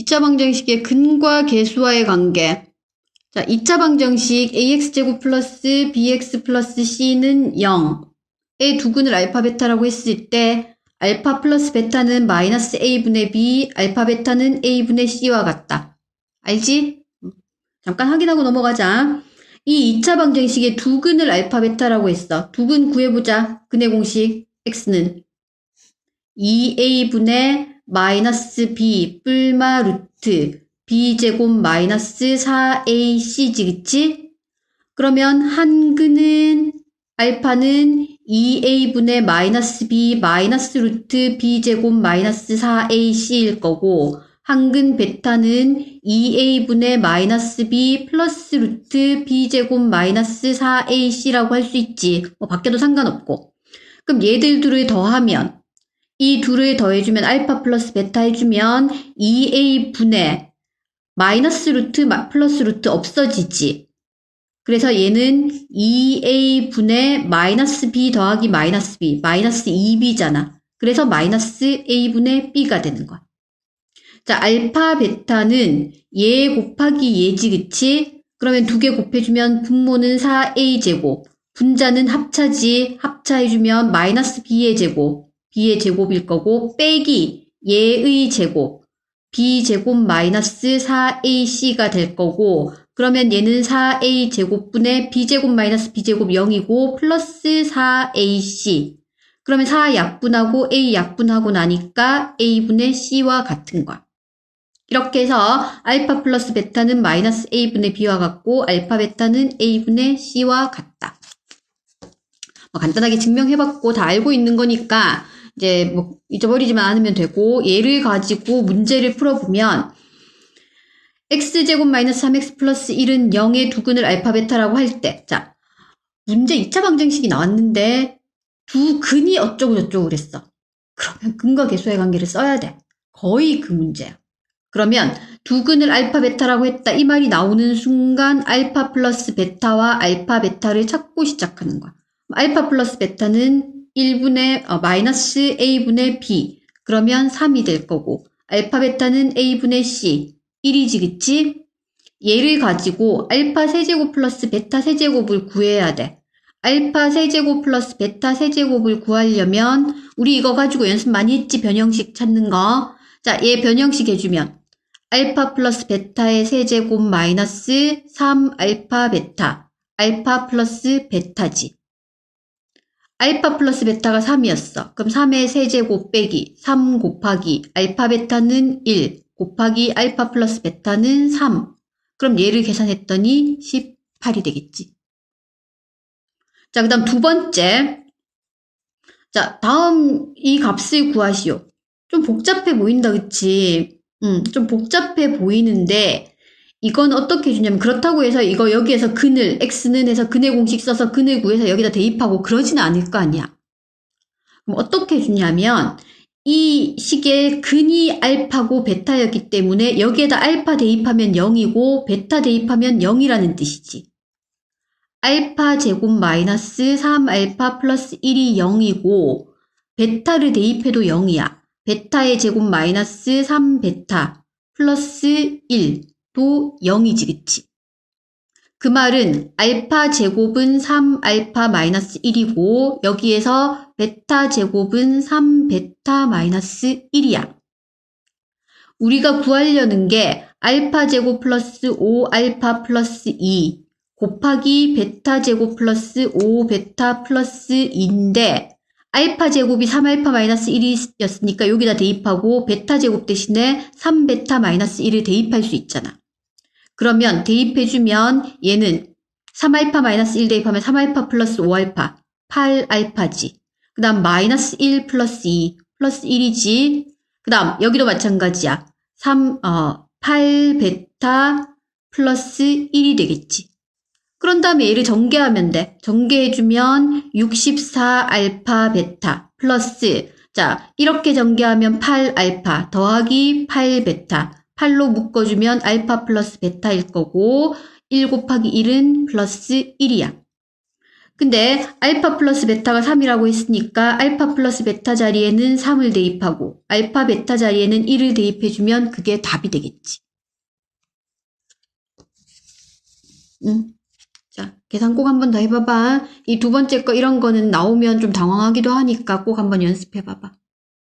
2차 방정식의 근과 계수와의 관계. 자, 2차 방정식 ax제곱 플러스 bx 플러스 c는 0 의 두근을 알파 베타라고 했을 때 알파 플러스 베타는 마이너스 a분의 b, 알파 베타는 a분의 c와 같다. 알지? 잠깐 확인하고 넘어가자. 이 2차 방정식의 두근을 알파 베타라고 했어. 두근 구해보자. 근의 공식 x는 2a분의 마이너스 b 뿔마 루트 b제곱 마이너스 4ac지 그치? 그러면 한 근은 알파는 2a분의 마이너스 b 마이너스 루트 b제곱 마이너스 4ac일 거고 한근 베타는 2a분의 마이너스 b 플러스 루트 b제곱 마이너스 4ac라고 할 수 있지. 뭐 밖에도 상관없고. 그럼 얘들 둘을 더하면 이 둘을 더해주면 알파 플러스 베타 해주면 2a분의 마이너스 루트 플러스 루트 없어지지. 그래서 얘는 2a분의 마이너스 b 더하기 마이너스 b, 마이너스 2b잖아. 그래서 마이너스 a분의 b가 되는 거야. 자, 알파, 베타는 얘 곱하기 얘지, 그치? 그러면 두 개 곱해주면 분모는 4a제곱, 분자는 합차지, 합차해주면 마이너스 b의 제곱, b의 제곱일 거고, 빼기 얘의 제곱, b제곱 마이너스 4ac가 될 거고, 그러면 얘는 4a 제곱분의 b제곱 마이너스 b제곱 0이고, 플러스 4ac. 그러면 4 약분하고 a 약분하고 나니까 a분의 c와 같은 거야. 이렇게 해서 알파 플러스 베타는 마이너스 a분의 b와 같고 알파 베타는 a분의 c와 같다. 뭐 간단하게 증명해봤고 다 알고 있는 거니까 이제 뭐 잊어버리지만 않으면 되고 얘를 가지고 문제를 풀어보면 x제곱 마이너스 3x 플러스 1은 0의 두근을 알파 베타라고 할 때 자 문제 2차 방정식이 나왔는데 두 근이 어쩌고 저쩌고 그랬어. 그러면 근과 계수의 관계를 써야 돼. 거의 그 문제야. 그러면 두 근을 알파 베타라고 했다. 이 말이 나오는 순간 알파 플러스 베타와 알파 베타를 찾고 시작하는 거야. 알파 플러스 베타는 1분의 어, 마이너스 a분의 b 그러면 3이 될 거고 알파 베타는 a분의 c 1이지 그치? 얘를 가지고 알파 세제곱 플러스 베타 세제곱을 구해야 돼. 알파 세제곱 플러스 베타 세제곱을 구하려면 우리 이거 가지고 연습 많이 했지 변형식 찾는 거. 자, 얘 변형식 해주면 알파 플러스 베타의 세제곱 마이너스 3 알파 베타 알파 플러스 베타지. 알파 플러스 베타가 3이었어. 그럼 3의 세제곱 빼기 3 곱하기 알파 베타는 1 곱하기 알파 플러스 베타는 3. 그럼 얘를 계산했더니 18이 되겠지. 자, 그 다음 두 번째. 자, 다음 이 값을 구하시오. 좀 복잡해 보인다, 그치? 음, 좀 복잡해 보이는데, 이건 어떻게 해주냐면, 그렇다고 해서 이거 여기에서 근을, x는 해서 근의 공식 써서 근을 구해서 여기다 대입하고 그러지는 않을 거 아니야. 그럼 어떻게 해주냐면, 이 식의 근이 알파고 베타였기 때문에 여기에다 알파 대입하면 0이고 베타 대입하면 0이라는 뜻이지. 알파 제곱 마이너스 3알파 플러스 1이 0이고 베타를 대입해도 0이야. 베타의 제곱 마이너스 3베타 플러스 1 도 0이지 그치? 그 말은 알파 제곱은 3알파 마이너스 1이고 여기에서 베타 제곱은 3베타 마이너스 1이야. 우리가 구하려는 게 알파 제곱 플러스 5 알파 플러스 2 곱하기 베타 제곱 플러스 5 베타 플러스 2인데 알파 제곱이 3알파 마이너스 1이었으니까 여기다 대입하고 베타 제곱 대신에 3베타 마이너스 1을 대입할 수 있잖아. 그러면 대입해주면 얘는 3알파 마이너스 1 대입하면 3알파 플러스 5알파 8알파지. 그 다음 마이너스 1 플러스 2 플러스 1이지. 그 다음 여기도 마찬가지야. 3, 어, 8베타 플러스 1이 되겠지. 그런 다음에 얘를 전개하면 돼. 전개해주면 64 알파 베타 플러스 자 이렇게 전개하면 8 알파 더하기 8 베타 8로 묶어주면 알파 플러스 베타일 거고 1 곱하기 1은 플러스 1이야. 근데 알파 플러스 베타가 3이라고 했으니까 알파 플러스 베타 자리에는 3을 대입하고 알파 베타 자리에는 1을 대입해주면 그게 답이 되겠지. 응. 자, 계산 꼭 한번 더 해봐봐. 이 두 번째 거 이런 거는 나오면 좀 당황하기도 하니까 꼭 한번 연습해봐봐.